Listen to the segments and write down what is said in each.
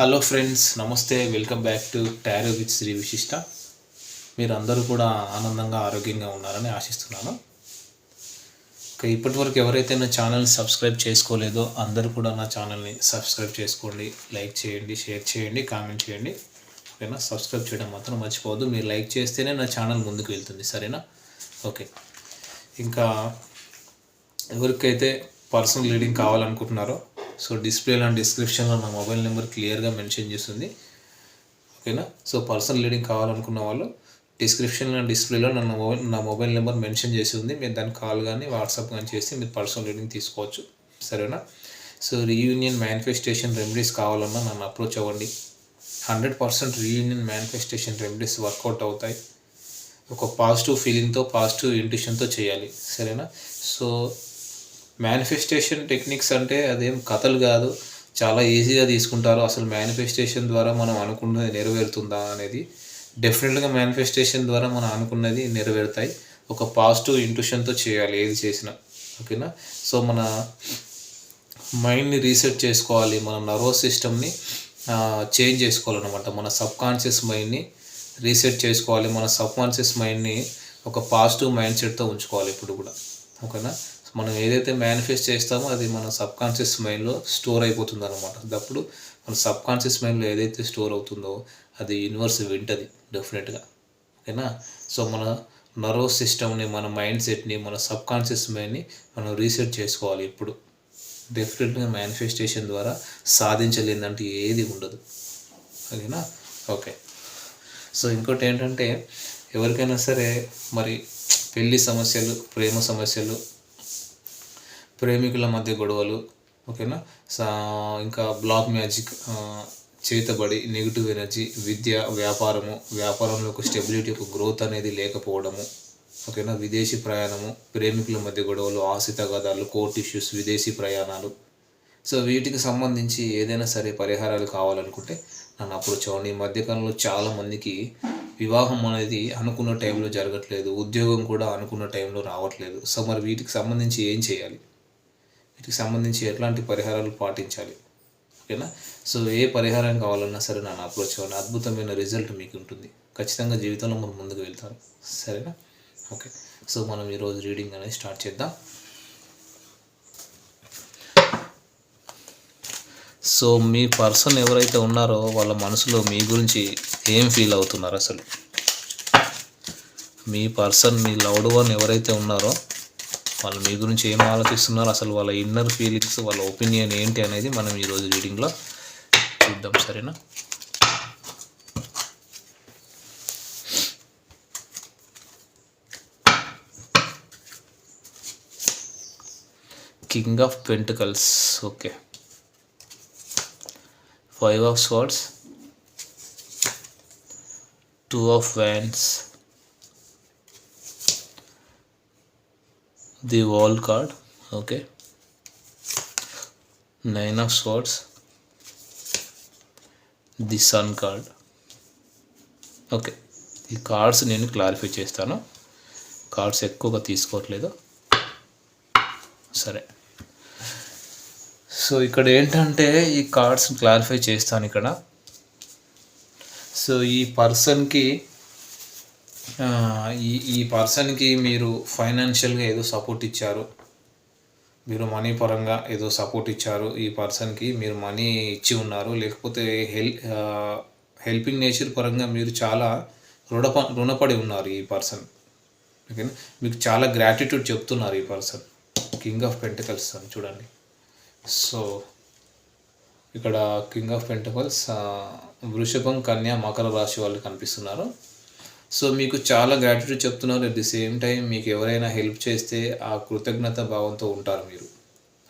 Hello friends నమస్తే welcome back to tarot with Shri Vishishta మీరు అందరూ కూడా ఆనందంగా ఆరోగ్యంగా ఉన్నారని ఆశిస్తున్నాను. ఇక ఇప్పటివరకు ఎవరైతే నా ఛానల్ సబ్స్క్రైబ్ చేసుకోలేదో అందరూ కూడా నా ఛానల్ని సబ్స్క్రైబ్ చేసుకోండి. లైక్ చేయండి షేర్ చేయండి కామెంట్ చేయండి. ఓకేనా? సబ్స్క్రైబ్ చేయడం మాత్రం మర్చిపోవద్దు. మీరు లైక్ చేస్తేనే నా ఛానల్ ముందుకు వెళ్తుంది. సరేనా? ఓకే. ఇంకా ఎవరికైతే పర్సనల్ రీడింగ్ కావాలనుకుంటున్నారో సో డిస్ప్లేలో డిస్క్రిప్షన్లో నా మొబైల్ నెంబర్ క్లియర్గా మెన్షన్ చేస్తుంది. ఓకేనా? సో పర్సనల్ రీడింగ్ కావాలనుకున్న వాళ్ళు డిస్క్రిప్షన్లో అండ్ డిస్ప్లేలో నా మొబైల్ నా మొబైల్ నెంబర్ మెన్షన్ చేసి ఉంది మీరు దాన్ని కాల్ కానీ వాట్సాప్ కానీ చేసి మీరు పర్సనల్ రీడింగ్ తీసుకోవచ్చు. సరేనా? సో రీయూనియన్ మేనిఫెస్టేషన్ రెమెడీస్ కావాలన్నా నన్ను అప్రోచ్ అవ్వండి. Hundred percent reunion manifestation remedies work out అవుతాయి. ఒక పాజిటివ్ ఫీలింగ్తో పాజిటివ్ ఇంట్యూషన్తో చేయాలి. సరేనా? సో మేనిఫెస్టేషన్ టెక్నిక్స్ అంటే అదేం కథలు కాదు. చాలా ఈజీగా తీసుకుంటారు. అసలు మేనిఫెస్టేషన్ ద్వారా మనం అనుకున్నది నెరవేరుతుందా అనేది డెఫినెట్గా మేనిఫెస్టేషన్ ద్వారా మనం అనుకున్నది నెరవేరుతాయి. ఒక పాజిటివ్ ఇంట్యూషన్తో చేయాలి ఏది చేసినా. ఓకేనా సో మన మైండ్ని రీసెట్ చేసుకోవాలి. మన నర్వస్ సిస్టమ్ని చేంజ్ చేసుకోవాలన్నమాట. మన సబ్ కాన్షియస్ మైండ్ని రీసెట్ చేసుకోవాలి. మన సబ్ కాన్షియస్ మైండ్ని ఒక పాజిటివ్ మైండ్ సెట్తో ఉంచుకోవాలి ఇప్పుడు కూడా. ఓకేనా మనం ఏదైతే మేనిఫెస్ట్ చేస్తామో అది మన సబ్ కాన్షియస్ మైండ్లో స్టోర్ అయిపోతుంది అనమాట అప్పుడు మన సబ్ కాన్షియస్ మైండ్లో ఏదైతే స్టోర్ అవుతుందో అది యూనివర్స్ వింటది డెఫినెట్గా ఓకేనా? సో మన నర్వస్ సిస్టమ్ని మన మైండ్ సెట్ని మన సబ్ కాన్షియస్ మైండ్ని మనం రీసెట్ చేసుకోవాలి ఇప్పుడు డెఫినెట్గా మేనిఫెస్టేషన్ ద్వారా సాధించలేదంటే ఏది ఉండదు. ఓకేనా ఓకే. సో ఇంకోటి ఏంటంటే ఎవరికైనా సరే మరి పెళ్ళి సమస్యలు ప్రేమ సమస్యలు ప్రేమికుల మధ్య గొడవలు ఓకేనా? సా ఇంకా బ్లాక్ మ్యాజిక్ చేతబడి నెగిటివ్ ఎనర్జీ విద్య వ్యాపారము వ్యాపారంలో ఒక స్టెబిలిటీ ఒక గ్రోత్ అనేది లేకపోవడము ఓకేనా? విదేశీ ప్రయాణము ప్రేమికుల మధ్య గొడవలు ఆశ తగాదాలు కోర్ట్ ఇష్యూస్ విదేశీ ప్రయాణాలు. సో వీటికి సంబంధించి ఏదైనా సరే పరిహారాలు కావాలనుకుంటే నన్ను అప్రోచ్ అవ్వండి. ఈ మధ్యకాలంలో చాలా మందికి వివాహం అనేది అనుకున్న టైంలో జరగట్లేదు ఉద్యోగం కూడా అనుకున్న టైంలో రావట్లేదు. సో మరి వీటికి సంబంధించి ఏం చేయాలి? వీటికి సంబంధించి ఎట్లాంటి పరిహారాలు పాటించాలి? ఓకేనా? సో ఏ పరిహారం కావాలన్నా సరే నన్ను అప్రోచ్ అవ్వండి. అద్భుతమైన రిజల్ట్ మీకు ఉంటుంది. ఖచ్చితంగా జీవితంలో మనం ముందుకు వెళ్తారు సరేనా? ఓకే. సో మనం ఈరోజు రీడింగ్ అనేది స్టార్ట్ చేద్దాం. సో మీ పర్సన్ ఎవరైతే ఉన్నారో వాళ్ళ మనసులో మీ గురించి ఏం ఫీల్ అవుతున్నారు అసలు? మీ పర్సన్ మీ లవ్డ్ వన్ ఎవరైతే ఉన్నారో వాళ్ళు మీ గురించి ఏం ఆలోచిస్తున్నారు అసలు వాళ్ళ ఇన్నర్ ఫీలింగ్స్ వాళ్ళ ఒపీనియన్ ఏంటి అనేది మనం ఈరోజు రీడింగ్లో చూద్దాం సరేనా? King of pentacles okay. Five of swords two of wands the wall card okay. Nine of swords the sun card. Okay ఈ కార్డ్స్ నేను క్లారిఫై చేస్తాను. కార్డ్స్ ఎక్కువగా తీసుకోవట్లేదు. సరే. సో ఇక్కడ ఏంటంటే ఈ కార్డ్స్ క్లారిఫై చేస్తాను ఇక్కడ. సో ఈ పర్సన్కి ఈ ఈ పర్సన్కి మీరు ఫైనాన్షియల్గా ఏదో సపోర్ట్ ఇచ్చారు. మీరు మనీ పరంగా ఏదో సపోర్ట్ ఇచ్చారు. ఈ పర్సన్కి మీరు మనీ ఇచ్చి ఉన్నారు. లేకపోతే హెల్ హెల్పింగ్ నేచర్ పరంగా మీరు చాలా రుణప రుణపడి ఉన్నారు ఈ పర్సన్. ఓకేనా మీకు చాలా గ్రాటిట్యూడ్ చెప్తున్నారు ఈ పర్సన్. కింగ్ ఆఫ్ పెంటికల్స్ అని చూడండి. సో ఇక్కడ కింగ్ ఆఫ్ పెంటకల్స్ వృషభం కన్యా మకర రాశి వాళ్ళు కనిపిస్తున్నారు. సో మీకు చాలా గ్రాటిట్యూడ్ చెప్తున్నారు. అట్ ది సేమ్ టైం మీకు ఎవరైనా హెల్ప్ చేస్తే ఆ కృతజ్ఞత భావంతో ఉంటారు మీరు.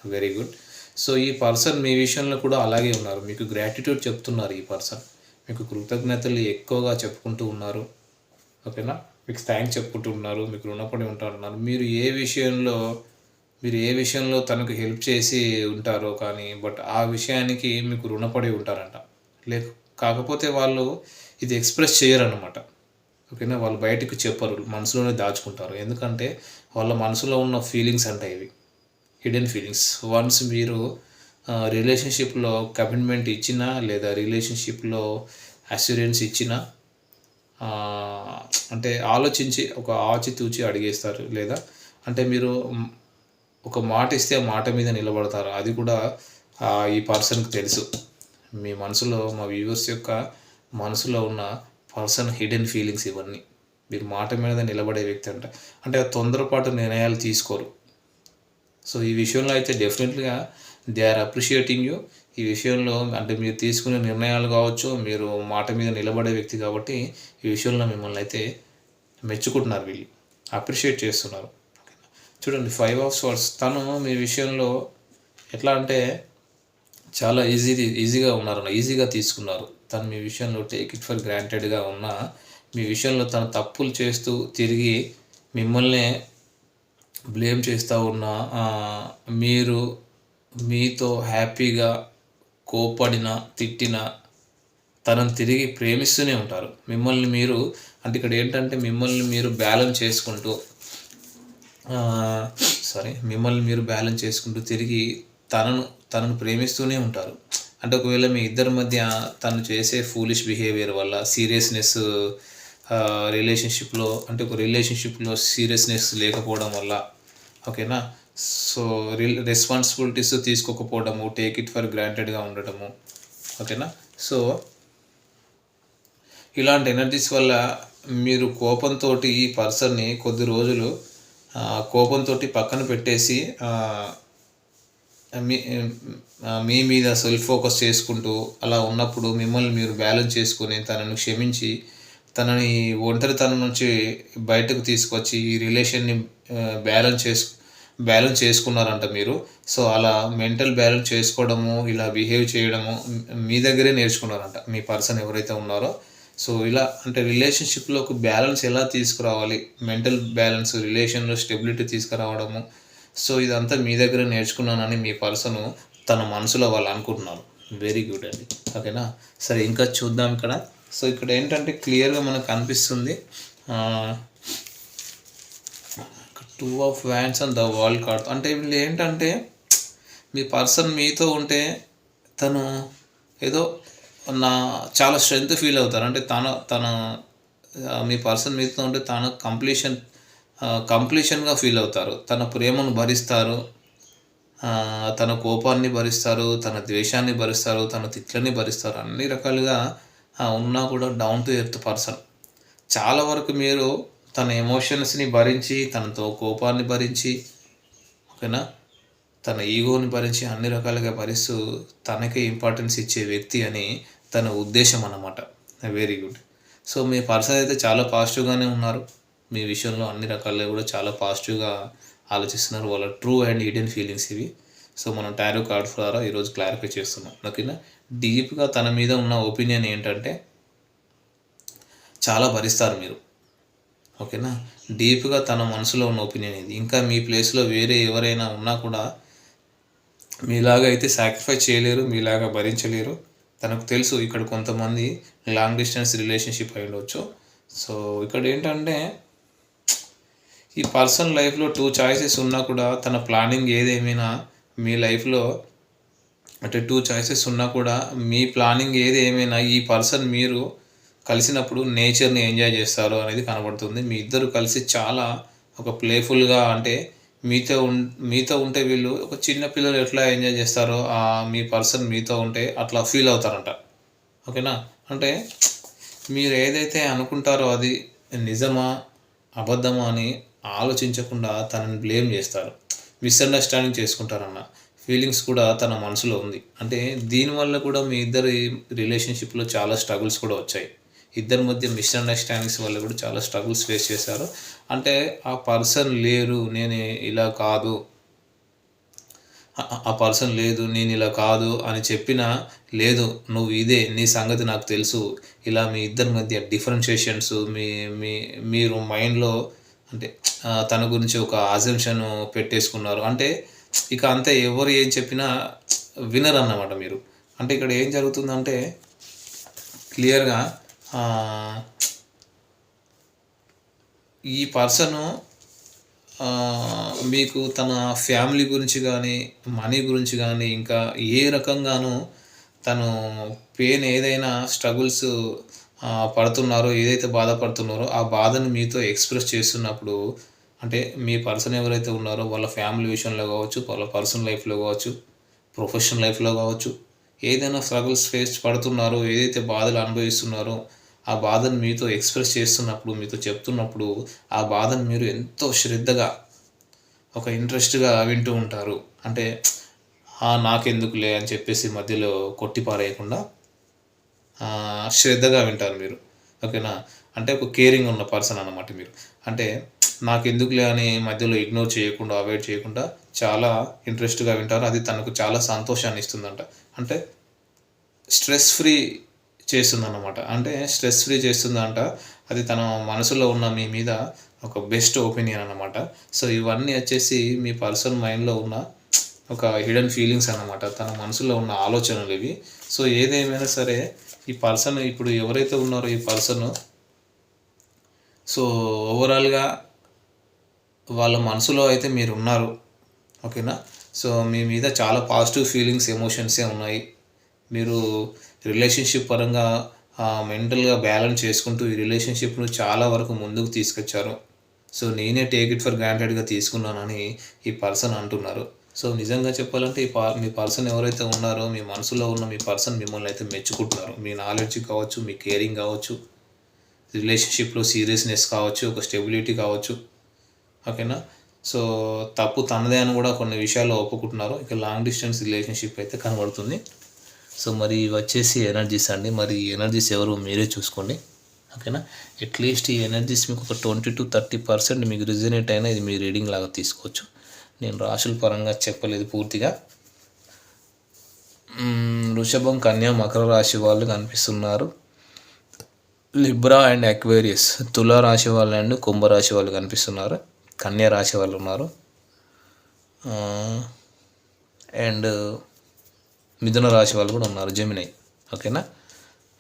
వెరీ గుడ్ సో ఈ పర్సన్ మీ విషయంలో కూడా అలాగే ఉన్నారు. మీకు గ్రాటిట్యూడ్ చెప్తున్నారు ఈ పర్సన్ మీకు కృతజ్ఞతలు ఎక్కువగా చెప్పుకుంటూ ఉన్నారు. ఓకేనా మీకు థ్యాంక్స్ చెప్పుకుంటూ ఉన్నారు. మీకు రుణపడి ఉంటారు మీరు ఏ విషయంలో మీరు ఏ విషయంలో తనకు హెల్ప్ చేసి ఉంటారో కానీ బట్ ఆ విషయానికి మీకు రుణపడి ఉంటారంట. లేక కాకపోతే వాళ్ళు ఇది ఎక్స్ప్రెస్ చేయరన్నమాట. ఓకేనా? వాళ్ళు బయటకు చెప్పరు మనసులోనే దాచుకుంటారు. ఎందుకంటే వాళ్ళ మనసులో ఉన్న ఫీలింగ్స్ అంటే ఇవి. హిడెన్ ఫీలింగ్స్ వన్స్ మీరు రిలేషన్షిప్లో కమిట్మెంట్ ఇచ్చినా లేదా రిలేషన్షిప్లో అస్యూరెన్స్ ఇచ్చినా అంటే ఆలోచించి ఒక ఆచితూచి అడిగేస్తారు లేదా అంటే మీరు ఒక మాట ఇస్తే మాట మీద నిలబడతారు. అది కూడా ఈ పర్సన్కి తెలుసు. మీ మనసులో మా వ్యూవర్స్ యొక్క మనసులో ఉన్న పర్సన్ హిడెన్ ఫీలింగ్స్ ఇవన్నీ. మీరు మాట మీద నిలబడే వ్యక్తి అంట. అంటే తొందరపాటు నిర్ణయాలు తీసుకోరు. సో ఈ విషయంలో అయితే డెఫినెట్గా దే ఆర్ అప్రిషియేటింగ్ యూ ఈ విషయంలో అంటే మీరు తీసుకునే నిర్ణయాలు కావచ్చు మీరు మాట మీద నిలబడే వ్యక్తి కాబట్టి ఈ విషయంలో మిమ్మల్ని అయితే మెచ్చుకుంటున్నారు వీళ్ళు. అప్రిషియేట్ చేస్తున్నారు. చూడండి ఫైవ్ ఆఫ్ స్వర్డ్స్ తను మీ విషయంలో ఎట్లా అంటే చాలా ఈజీ ఈజీగా ఉన్నారు ఈజీగా తీసుకున్నారు. తను మీ విషయంలో టేక్ ఇట్ ఫర్ గ్రాంటెడ్గా ఉన్నా మీ విషయంలో తను తప్పులు చేస్తూ తిరిగి మిమ్మల్ని బ్లేమ్ చేస్తూ ఉన్నా మీరు మీతో హ్యాపీగా కోపడిన తిట్టిన తనను తిరిగి ప్రేమిస్తూనే ఉంటారు. మిమ్మల్ని మీరు అంటే ఇక్కడ ఏంటంటే మిమ్మల్ని మీరు బ్యాలెన్స్ చేసుకుంటూ సారీ మిమ్మల్ని మీరు బ్యాలెన్స్ చేసుకుంటూ తిరిగి తనను తనను ప్రేమిస్తూనే ఉంటారు. అంటే ఒకవేళ మీ ఇద్దరి మధ్య తను చేసే ఫూలిష్ బిహేవియర్ వల్ల సీరియస్నెస్ రిలేషన్షిప్లో అంటే ఒక రిలేషన్షిప్లో సీరియస్నెస్ లేకపోవడం వల్ల ఓకేనా సో రిల్ రెస్పాన్సిబిలిటీస్ తీసుకోకపోవడము టేక్ ఇట్ ఫర్ గ్రాంటెడ్గా ఉండటము ఓకేనా సో ఇలాంటి ఎనర్జీస్ వల్ల మీరు కోపంతో ఈ పర్సన్ని కొద్ది రోజులు కోపంతో పక్కన పెట్టేసి మీ మీ మీద సెల్ఫ్ ఫోకస్ చేసుకుంటూ అలా ఉన్నప్పుడు మిమ్మల్ని మీరు బ్యాలెన్స్ చేసుకొని తనను క్షమించి తనని ఒంటరితనం నుంచి బయటకు తీసుకొచ్చి ఈ రిలేషన్ని బ్యాలెన్స్ చేసు బ్యాలెన్స్ చేసుకున్నారంట మీరు. సో అలా మెంటల్ బ్యాలెన్స్ చేసుకోవడము ఇలా బిహేవ్ చేయడము మీ దగ్గరే నేర్చుకున్నారంట మీ పర్సన్ ఎవరైతే ఉన్నారో. సో ఇలా అంటే రిలేషన్షిప్లో ఒక బ్యాలెన్స్ ఎలా తీసుకురావాలి? మెంటల్ బ్యాలెన్స్ రిలేషన్లో స్టెబిలిటీ తీసుకురావడము సో ఇదంతా మీ దగ్గర నేర్చుకున్నానని మీ పర్సన్ తన మనసులో వాళ్ళు అనుకుంటున్నారు. వెరీ గుడ్ అండి. ఓకేనా? సరే ఇంకా చూద్దాం ఇక్కడ. సో ఇక్కడ ఏంటంటే క్లియర్గా మనకు కనిపిస్తుంది two of wands and the world card అంటే వీళ్ళు ఏంటంటే మీ పర్సన్ మీతో ఉంటే తను ఏదో నా చాలా స్ట్రెంగ్త్ ఫీల్ అవుతారు. అంటే తన తన మీ పర్సన్ మీతో ఉంటే తన కంప్లీషన్ కంప్లీషన్గా ఫీల్ అవుతారు. తన ప్రేమను భరిస్తారు. తన కోపాన్ని భరిస్తారు. తన ద్వేషాన్ని భరిస్తారు. తన తిట్లని భరిస్తారు. అన్ని రకాలుగా ఉన్నా కూడా డౌన్ టు ఎర్త్ పర్సన్. చాలా వరకు మీరు తన ఎమోషన్స్ని భరించి తనతో కోపాన్ని భరించి ఓకేనా? తన ఈగోని భరించి అన్ని రకాలుగా భరిస్తూ తనకే ఇంపార్టెన్స్ ఇచ్చే వ్యక్తి అని తన ఉద్దేశం అన్నమాట. వెరీ గుడ్ సో మీ పర్సన్ అయితే చాలా పాజిటివ్గానే ఉన్నారు. మీ విషయంలో అన్ని రకాలుగా కూడా చాలా పాజిటివ్గా ఆలోచిస్తున్నారు వాళ్ళ ట్రూ అండ్ హిడెన్ ఫీలింగ్స్ ఇవి. సో మనం టారో కార్డ్ ద్వారా ఈరోజు క్లారిఫై చేస్తున్నాం. ఓకేనా? డీప్గా తన మీద ఉన్న ఒపీనియన్ ఏంటంటే చాలా భరిస్తారు మీరు. ఓకేనా? డీప్గా తన మనసులో ఉన్న ఒపీనియన్ ఇది. ఇంకా మీ ప్లేస్లో వేరే ఎవరైనా ఉన్నా కూడా మీలాగా అయితే సాక్రిఫై చేయలేరు మీలాగా భరించలేరు. తనకు తెలుసు ఇక్కడ కొంతమంది లాంగ్ డిస్టెన్స్ రిలేషన్షిప్ అయి ఉండొచ్చు. సో ఇక్కడ ఏంటంటే ఈ పర్సన్ లైఫ్లో టూ చాయిసెస్ ఉన్నా కూడా తన ప్లానింగ్ ఏదేమైనా మీ లైఫ్లో అంటే టూ చాయిసెస్ ఉన్నా కూడా మీ ప్లానింగ్ ఏది ఏమైనా ఈ పర్సన్ మీరు కలిసినప్పుడు నేచర్ని ఎంజాయ్ చేస్తారు అనేది కనబడుతుంది. మీ ఇద్దరు కలిసి చాలా ఒక ప్లేఫుల్గా అంటే మీతో ఉం మీతో ఉంటే వీళ్ళు ఒక చిన్న పిల్లలు ఎట్లా ఎంజాయ్ చేస్తారో ఆ మీ పర్సన్ మీతో ఉంటే అట్లా ఫీల్ అవుతారంట. ఓకేనా? అంటే మీరు ఏదైతే అనుకుంటారో అది నిజమా అబద్ధమా అని ఆలోచించకుండా తనని బ్లేమ్ చేస్తారు. మిస్అండర్స్టాండింగ్ చేసుకుంటారన్న ఫీలింగ్స్ కూడా తన మనసులో ఉంది. అంటే దీనివల్ల కూడా మీ ఇద్దరి రిలేషన్షిప్లో చాలా స్ట్రగుల్స్ కూడా వచ్చాయి. ఇద్దరి మధ్య మిస్అండర్స్టాండింగ్స్ వల్ల కూడా చాలా స్ట్రగుల్స్ ఫేస్ చేశారు. అంటే ఆ పర్సన్ లేరు నేను ఇలా కాదు ఆ- పర్సన్ లేదు నేను ఇలా కాదు అని చెప్పినా లేదు నువ్వు ఇదే నీ సంగతి నాకు తెలుసు. ఇలా మీ ఇద్దరి మధ్య డిఫరెన్షియేషన్స్ మీ మీ మీరు మైండ్లో అంటే తన గురించి ఒక అజంప్షన్ పెట్టేసుకున్నారు. అంటే ఇక అంతే ఎవరు ఏం చెప్పినా వినరు అన్నమాట మీరు. అంటే ఇక్కడ ఏం జరుగుతుందంటే క్లియర్గా ఈ పర్సను మీకు తన ఫ్యామిలీ గురించి కానీ మనీ గురించి కానీ ఇంకా ఏ రకంగానూ తను పెయిన్ ఏదైనా స్ట్రగుల్స్ పడుతున్నారో ఏదైతే బాధపడుతున్నారో ఆ బాధను మీతో ఎక్స్ప్రెస్ చేస్తున్నప్పుడు అంటే మీ పర్సన్ ఎవరైతే ఉన్నారో వాళ్ళ ఫ్యామిలీ విషయంలో కావచ్చు వాళ్ళ పర్సనల్ లైఫ్లో కావచ్చు ప్రొఫెషనల్ లైఫ్లో కావచ్చు ఏదైనా స్ట్రగుల్స్ ఫేస్ పడుతున్నారో ఏదైతే బాధలు అనుభవిస్తున్నారో ఆ బాధను మీతో ఎక్స్ప్రెస్ చేస్తున్నప్పుడు మీతో చెప్తున్నప్పుడు ఆ బాధను మీరు ఎంతో శ్రద్ధగా ఒక ఇంట్రెస్ట్గా వింటూ ఉంటారు. అంటే నాకెందుకులే అని చెప్పేసి మధ్యలో కొట్టిపారేయకుండా శ్రద్ధగా వింటారు మీరు. ఓకేనా? అంటే ఒక కేరింగ్ ఉన్న పర్సన్ అన్నమాట మీరు. అంటే నాకు ఎందుకులే అని మధ్యలో ఇగ్నోర్ చేయకుండా అవాయిడ్ చేయకుండా చాలా ఇంట్రెస్ట్గా వింటారు. అది తనకు చాలా సంతోషాన్ని ఇస్తుందంట. అంటే స్ట్రెస్ ఫ్రీ చేస్తుందన్నమాట. అంటే స్ట్రెస్ ఫ్రీ చేస్తుందంట. అది తన మనసులో ఉన్న మీ మీద ఒక బెస్ట్ ఒపీనియన్ అనమాట సో ఇవన్నీ వచ్చేసి మీ పర్సన్ మైండ్లో ఉన్న ఒక హిడెన్ ఫీలింగ్స్ అనమాట తన మనసులో ఉన్న ఆలోచనలు ఇవి. సో ఏదేమైనా సరే ఈ పర్సన్ ఇప్పుడు ఎవరైతే ఉన్నారో ఈ పర్సన్ సో ఓవరాల్గా వాళ్ళ మనసులో అయితే మీరు ఉన్నారు ఓకేనా? సో మీ మీద చాలా పాజిటివ్ ఫీలింగ్స్ ఎమోషన్సే ఉన్నాయి. మీరు రిలేషన్షిప్ పరంగా మెంటల్గా బ్యాలెన్స్ చేసుకుంటూ ఈ రిలేషన్షిప్ను చాలా వరకు ముందుకు తీసుకొచ్చారు. సో నేనే టేక్ ఇట్ ఫర్ గ్రాంటెడ్గా తీసుకున్నానని ఈ పర్సన్ అంటున్నారు. సో నిజంగా చెప్పాలంటే ఈ పా మీ పర్సన్ ఎవరైతే ఉన్నారో మీ మనసులో ఉన్న మీ పర్సన్ మిమ్మల్ని అయితే మెచ్చుకుంటున్నారు. మీ నాలెడ్జ్ కావచ్చు మీ కేరింగ్ కావచ్చు రిలేషన్షిప్లో సీరియస్నెస్ కావచ్చు ఒక స్టెబిలిటీ కావచ్చు. ఓకేనా? సో తప్పు తనదే అని కూడా కొన్ని విషయాల్లో ఒప్పుకుంటున్నారు. ఇక లాంగ్ డిస్టెన్స్ రిలేషన్షిప్ అయితే కనబడుతుంది. సో మరి వచ్చేసి ఎనర్జీస్ అండి. మరి ఎనర్జీస్ ఎవరు మీరే చూసుకోండి. ఓకేనా? అట్లీస్ట్ ఈ ఎనర్జీస్ మీకు ఒక ట్వంటీ టు థర్టీ పర్సెంట్ మీకు రిజనేట్ అయినా ఇది మీ రీడింగ్ లాగా తీసుకోవచ్చు. నేను రాశుల పరంగా చెప్పలేదు పూర్తిగా. వృషభం కన్యా మకర రాశి వాళ్ళు కనిపిస్తున్నారు. లిబ్రా అండ్ అక్వేరియస్ తులా రాశి వాళ్ళు అండ్ కుంభరాశి వాళ్ళు కనిపిస్తున్నారు. కన్యా రాశి వాళ్ళు ఉన్నారు. అండ్ మిథున రాశి వాళ్ళు కూడా ఉన్నారు జమినై. ఓకేనా?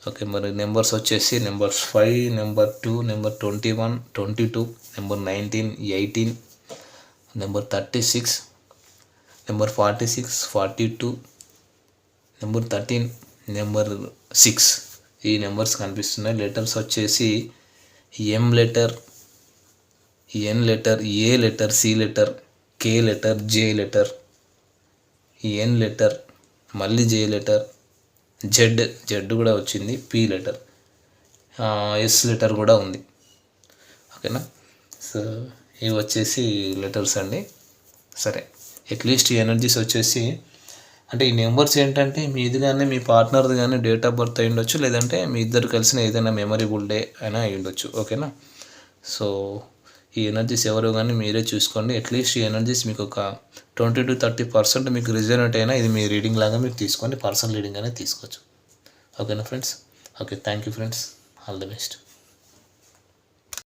ఓకే మరి నెంబర్స్ వచ్చేసి number five number two number twenty one twenty two number nineteen eighteen number thirty six number forty six forty two number thirteen number six. ఈ నెంబర్స్ కనిపిస్తున్నాయి. లెటర్స్ వచ్చేసి M letter N letter A letter C letter K letter J letter N letter మళ్ళీ J letter Z Z కూడా వచ్చింది P letter S letter కూడా ఉంది. ఓకేనా? So ఇవి వచ్చేసి లెటర్స్ అండి. సరే అట్లీస్ట్ ఈ ఎనర్జీస్ వచ్చేసి అంటే ఈ నెంబర్స్ ఏంటంటే మీది కానీ మీ పార్ట్నర్ది కానీ డేట్ ఆఫ్ బర్త్ అయి ఉండొచ్చు లేదంటే మీ ఇద్దరు కలిసిన ఏదైనా మెమరబుల్ డే అయినా అయి ఉండొచ్చు ఓకేనా సో ఈ ఎనర్జీస్ ఎవరు కానీ మీరే చూసుకోండి. అట్లీస్ట్ ఈ ఎనర్జీస్ మీకు ఒక ట్వంటీ టు థర్టీ పర్సెంట్ మీకు రిజనెంట్ అయినా ఇది మీ రీడింగ్ లాగా మీరు తీసుకోండి. పర్సనల్ రీడింగ్ అనేది తీసుకోవచ్చు. ఓకేనా friends okay thank you friends all the best